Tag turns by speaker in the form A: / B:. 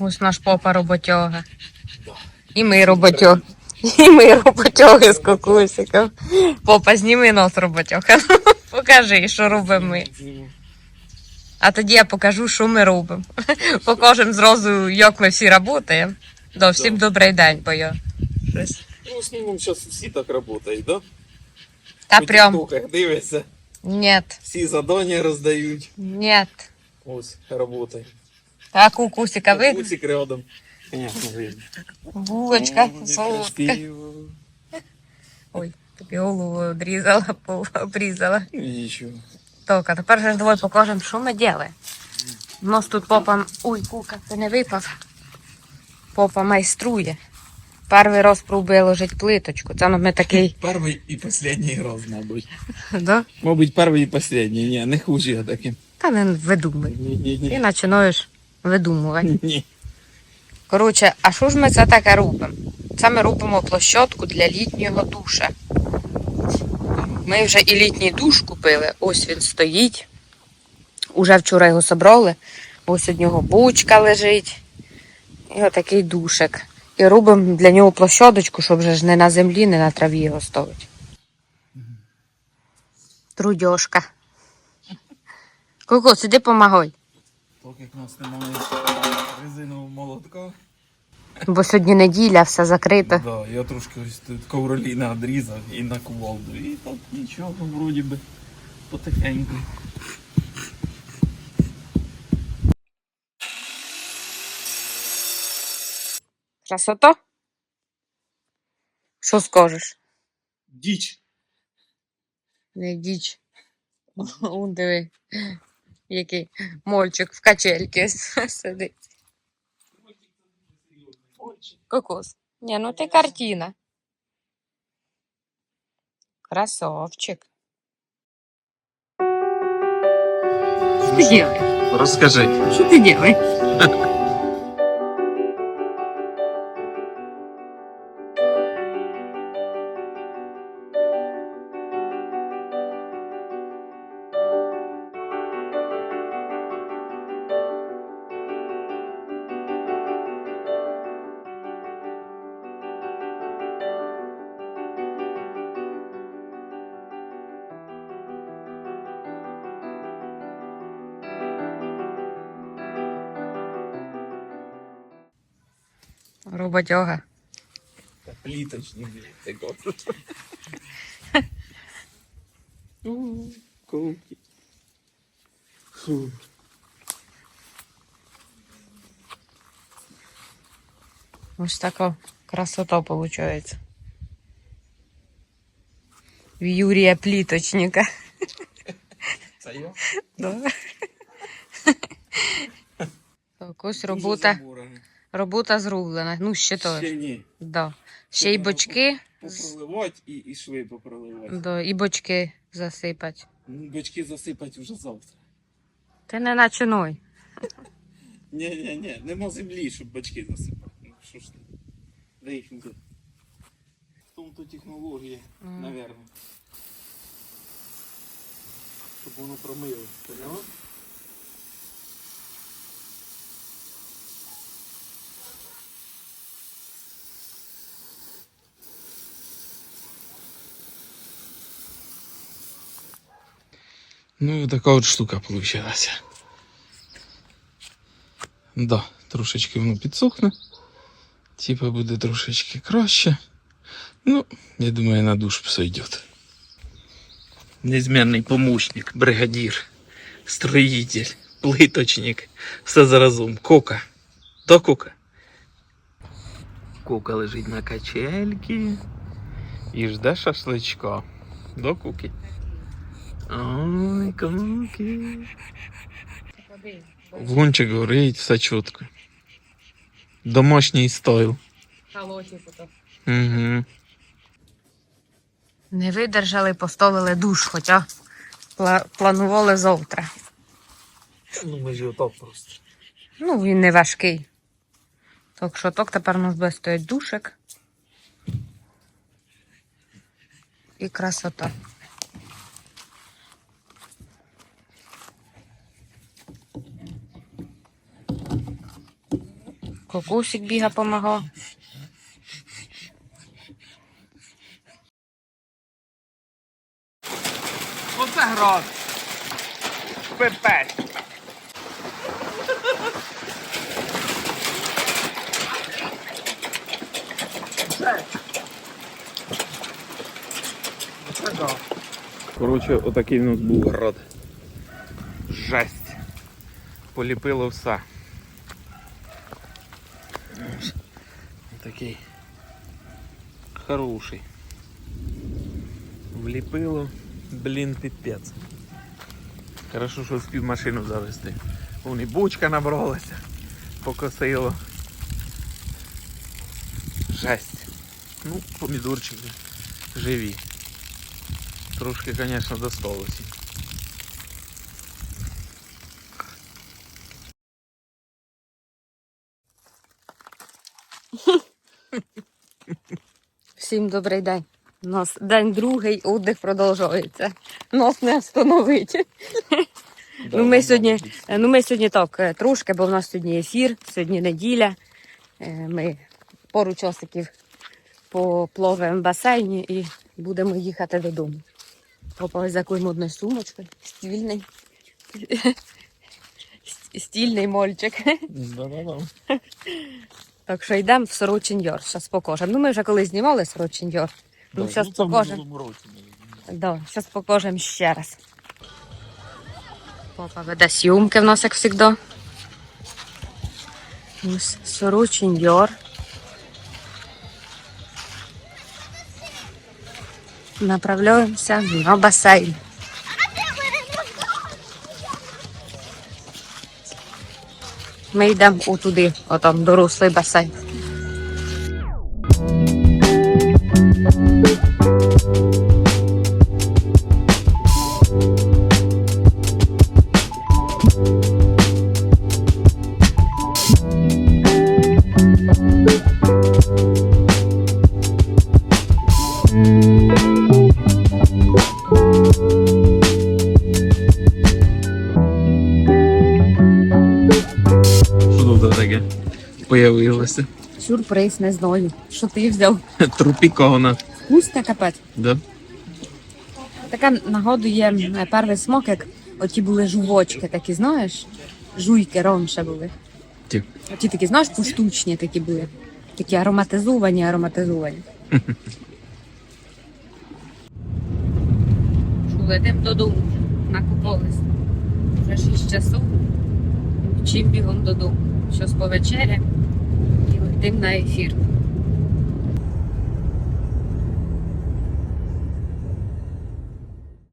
A: Ось наш попа роботяга. І ми роботяги. І ми роботяги з кокусиком. Попа, зніми нос роботяга. Покажи, що робимо ми. А тоді я покажу, що ми робимо. Покажемо зразу, як ми всі працюємо. Да, всім добрий день, бо я. щось-
B: Ну, в основному зараз всі так працюють, да?
A: Та
B: По
A: прям.
B: тіктоках дивишся,
A: Ні,
B: всі задання роздають.
A: ні.
B: Ось, працює.
A: А кукусика видно?
B: Кусик рядом. Конечно, видно.
A: Булочка, солодка. Ой, тобі голову одрізала, пол- обрізала.
B: Нічого.
A: Так, а тепер же давай покажемо, що ми робимо. У нас тут попа. Ой, кука, ти не випав. Попа майструє. Перший раз пробує ложити плиточку. Це ми такий.
B: Перший і останній раз, мабуть.
A: Да?
B: Мабуть, перший і останній. Ні, не хуже я таким.
A: Та не видумай. Ти починаєш видумувати.
B: Ні.
A: Коротше, а що ж ми це таке робимо? Це ми робимо площадку для літнього душа. Ми вже і літній душ купили. Ось він стоїть. Уже вчора його собрали. Ось у нього бучка лежить. І отакий душик. І робимо для нього площадочку, щоб вже ж не на землі, не на траві його ставити. Трудьошка. Коко, сиди помагай.
B: Як у нас немає резинового молотка.
A: Бо сьогодні неділя, все закрито.
B: Да, я трошки ось тут ковроліна відрізав і на кувалду. І так нічого, вроді би, потихеньку.
A: Красота? Що скажеш?
B: Діч.
A: Не діч. Он диви, який мольчик в качельці сидить. Кокос. Ні, ну ти картина. Красавчик. Що ти делаешь?
B: Розкажи.
A: Що ти делаешь? Роботяга.
B: Та пліточні ти кажеш. Ковки. Фу.
A: Ось така красота виходить. В Юрія Пліточника.
B: Це я?
A: Да. Так, ось робота, Робота зроблена. Ну, ще
B: Ще ні.
A: Да. Ще й бочки,
B: Попроливати і, і шви попроливати.
A: да, і бочки засипати.
B: Ну, Бочки засипать уже завтра.
A: Ти не начинуй.
B: Ні, ні, ні, нема землі, щоб бачки засипати. Ну що ж ти? Де їх не В тому то технологія,
A: Мгм.
B: напевно. Щоб воно промило. Поняла? Ну і така от штука получилася. Да, трошечки воно підсохне. Типа буде трошечки краще. Ну, я думаю, на душ сойдет. Неизменный помощник, бригадир, строитель, плиточник. Все заразом. Кока. До кока. Кока лежить на качельці і жде шашличка. До куки. Ой, куки. Вогончик горить, все чітко. Домашній стойл. Угу.
A: Не видержали, поставили душ, хоча пла- планували завтра.
B: Ну, ми ж отак просто.
A: Ну, він не важкий. Так що так тепер у нас буде стоять душик. І красота. Кокусик біга помагав.
B: Оце град. Пипець. Коротше, отакий у нас був град. Жесть. Поліпило все. Такий хороший. Вліпило, блін, піпець. Хорошо, що встиг машину завести. Вон і бочка набралася, покосило. Жесть. Ну, помідорчики живі. Трошки, звісно, досталося.
A: Всім добрий день. У нас день другий, отдих продовжується. Нас не встановить. Ну, ми сьогодні, ну, ми сьогодні так е, трошки, бо в нас сьогодні ефір, сьогодні неділя. Е, Ми пару часиків поплаваємо в басейні і будемо їхати додому. Попали за якою модною сумочкою. Стільний. Стільний мольчик.
B: Да-да-да.
A: Так що йдемо в Сорочин Йор. Зараз покажемо. Ну, ми вже колись знімали Сорочин Йор. Ну, зараз покажемо. Да, зараз покажемо ще раз. Папа веде сьомки в нас, як завжди. Ось Сорочин Йор. Направляємося на басейн. Ми йдемо отуди, отам дорослий басейн.
B: Появилося.
A: Сюрприз, не знаю. Що ти взяв?
B: Трупікона.
A: Вкусне капець.
B: Да?
A: Таке нагадує е, перший смак, як оті були жувочки, такі, знаєш? Жуйки раніше були.
B: Ті.
A: Оті такі, знаєш, поштучні такі були. Такі ароматизовані, ароматизовані. Летим додому. Накупались. Вже 6 часов. Чим бігом додому. Щось повечеря і на ефір.